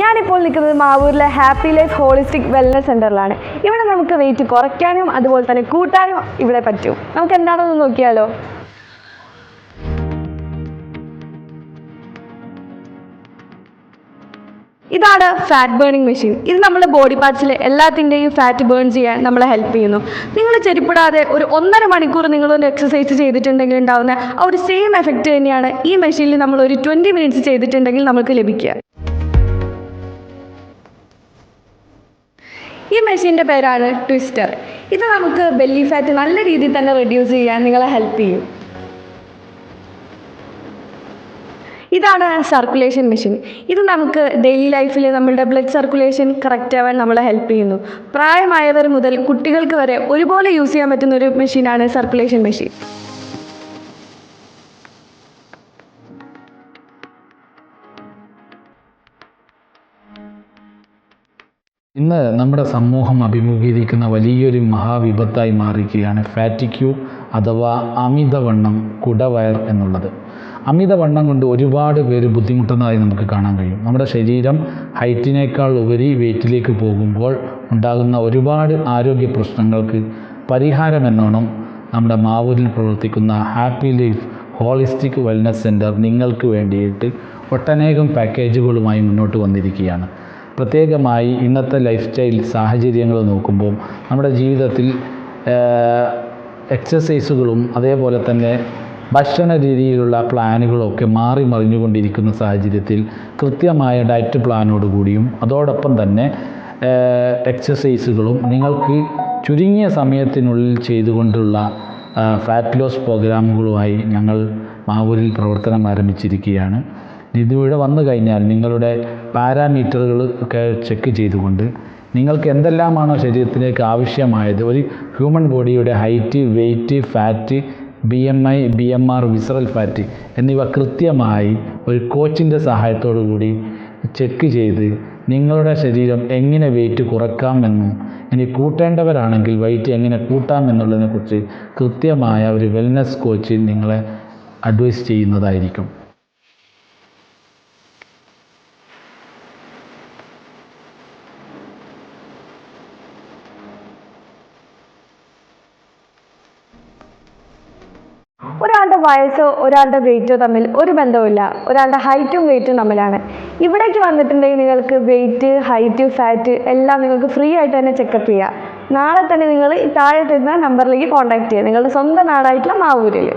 ഞാനിപ്പോൾ നിൽക്കുന്നത് മാവൂരിലെ ഹാപ്പി ലൈഫ് ഹോളിസ്റ്റിക് വെൽനസ് സെന്ററിലാണ് ഇവിടെ നമുക്ക് വെയിറ്റ് കുറയ്ക്കാനും അതുപോലെ തന്നെ കൂട്ടാനും ഇവിടെ പറ്റും. നമുക്ക് എന്താണെന്ന് നോക്കിയാലോ? ഇതാണ് ഫാറ്റ് ബേണിംഗ് മെഷീൻ ഇത് നമ്മുടെ ബോഡി പാർട്സിലെ എല്ലാത്തിന്റെയും ഫാറ്റ് ബേൺ ചെയ്യാൻ നമ്മളെ ഹെൽപ്പ് ചെയ്യുന്നു. നിങ്ങൾ ചെരിപ്പിടാതെ ഒരു ഒന്നര മണിക്കൂർ നിങ്ങളൊരു എക്സസൈസ് ചെയ്തിട്ടുണ്ടെങ്കിൽ ഉണ്ടാകുന്ന ആ ഒരു സെയിം എഫക്റ്റ് തന്നെയാണ് ഈ മെഷീനിൽ നമ്മൾ ഒരു ട്വന്റി മിനിറ്റ്സ് ചെയ്തിട്ടുണ്ടെങ്കിൽ നമുക്ക് ലഭിക്കുക. ഈ മെഷീന്റെ പേരാണ് ട്വിസ്റ്റർ ഇത് നമുക്ക് ബെല്ലി ഫാറ്റ് നല്ല രീതിയിൽ തന്നെ റെഡ്യൂസ് ചെയ്യാൻ നിങ്ങളെ ഹെൽപ്പ് ചെയ്യും. ഇതാണ് സർക്കുലേഷൻ മെഷീൻ ഇത് നമുക്ക് ഡെയിലി ലൈഫിൽ നമ്മളുടെ ബ്ലഡ് സർക്കുലേഷൻ കറക്റ്റ് ആവാൻ നമ്മളെ ഹെൽപ്പ് ചെയ്യുന്നു. പ്രായമായവർ മുതൽ കുട്ടികൾക്ക് വരെ ഒരുപോലെ യൂസ് ചെയ്യാൻ പറ്റുന്ന ഒരു മെഷീനാണ് സർക്കുലേഷൻ മെഷീൻ ഇന്ന് നമ്മുടെ സമൂഹം അഭിമുഖീകരിക്കുന്ന വലിയൊരു മഹാവിപത്തായി മാറിയിരിക്കുകയാണ് ഫാറ്റിക്യൂ അഥവാ അമിതവണ്ണം കുടവയർ എന്നുള്ളത്. അമിതവണ്ണം കൊണ്ട് ഒരുപാട് പേര് ബുദ്ധിമുട്ടുന്നതായി നമുക്ക് കാണാൻ കഴിയും. നമ്മുടെ ശരീരം ഹൈറ്റിനേക്കാൾ ഉപരി വെയിറ്റിലേക്ക് പോകുമ്പോൾ ഉണ്ടാകുന്ന ഒരുപാട് ആരോഗ്യ പ്രശ്നങ്ങൾക്ക് പരിഹാരമെന്നോണം നമ്മുടെ മാവൂരിൽ പ്രവർത്തിക്കുന്ന happy life holistic wellness centre നിങ്ങൾക്ക് വേണ്ടിയിട്ട് ഒട്ടനേകം പാക്കേജുകളുമായി മുന്നോട്ട് വന്നിരിക്കുകയാണ്. പ്രത്യേകമായി ഇന്നത്തെ ലൈഫ് സ്റ്റൈൽ സാഹചര്യങ്ങൾ നോക്കുമ്പോൾ നമ്മുടെ ജീവിതത്തിൽ എക്സസൈസുകളും അതേപോലെ തന്നെ ഭക്ഷണ രീതിയിലുള്ള പ്ലാനുകളൊക്കെ മാറി മറിഞ്ഞുകൊണ്ടിരിക്കുന്ന സാഹചര്യത്തിൽ കൃത്യമായ ഡയറ്റ് പ്ലാനോടുകൂടിയും അതോടൊപ്പം തന്നെ എക്സസൈസുകളും നിങ്ങൾക്ക് ചുരുങ്ങിയ സമയത്തിനുള്ളിൽ ചെയ്തുകൊണ്ടുള്ള ഫാറ്റ് ലോസ് പ്രോഗ്രാമുകളുമായി ഞങ്ങൾ മാവൂരിൽ പ്രവർത്തനം ആരംഭിച്ചിരിക്കുകയാണ്. ഇതിവിടെ വന്നു കഴിഞ്ഞാൽ നിങ്ങളുടെ പാരാമീറ്ററുകൾ ഒക്കെ ചെക്ക് ചെയ്തുകൊണ്ട് നിങ്ങൾക്ക് എന്തെല്ലാമാണോ ശരീരത്തിലേക്ക് ആവശ്യമായത് ഒരു ഹ്യൂമൻ ബോഡിയുടെ height weight fat B M I B M R visceral fat എന്നിവ കൃത്യമായി ഒരു കോച്ചിന്റെ സഹായത്തോടു കൂടി ചെക്ക് ചെയ്ത് നിങ്ങളുടെ ശരീരം എങ്ങനെ വെയിറ്റ് കുറക്കാമെന്നും ഇനി കൂട്ടേണ്ടവരാണെങ്കിൽ വെയിറ്റ് എങ്ങനെ കൂട്ടാം എന്നുള്ളതിനെക്കുറിച്ച് കൃത്യമായ ഒരു വെൽനെസ് കോച്ച് നിങ്ങളെ അഡ്വൈസ് ചെയ്യുന്നതായിരിക്കും. ഒരാളുടെ വയസ്സോ ഒരാളുടെ വെയിറ്റോ തമ്മിൽ ഒരു ബന്ധവുമില്ല. ഒരാളുടെ ഹൈറ്റും വെയിറ്റും തമ്മിലാണ്. ഇവിടേക്ക് വന്നിട്ടുണ്ടെങ്കിൽ നിങ്ങൾക്ക് വെയിറ്റ് ഹൈറ്റ് ഫാറ്റ് എല്ലാം നിങ്ങൾക്ക് ഫ്രീ ആയിട്ട് തന്നെ ചെക്കപ്പ് ചെയ്യാം. നാളെ തന്നെ നിങ്ങൾ താഴെ തരുന്ന നമ്പറിലേക്ക് കോൺടാക്ട് ചെയ്യുക. നിങ്ങളുടെ സ്വന്തം നാടായിട്ടുള്ള മാവൂരിൽ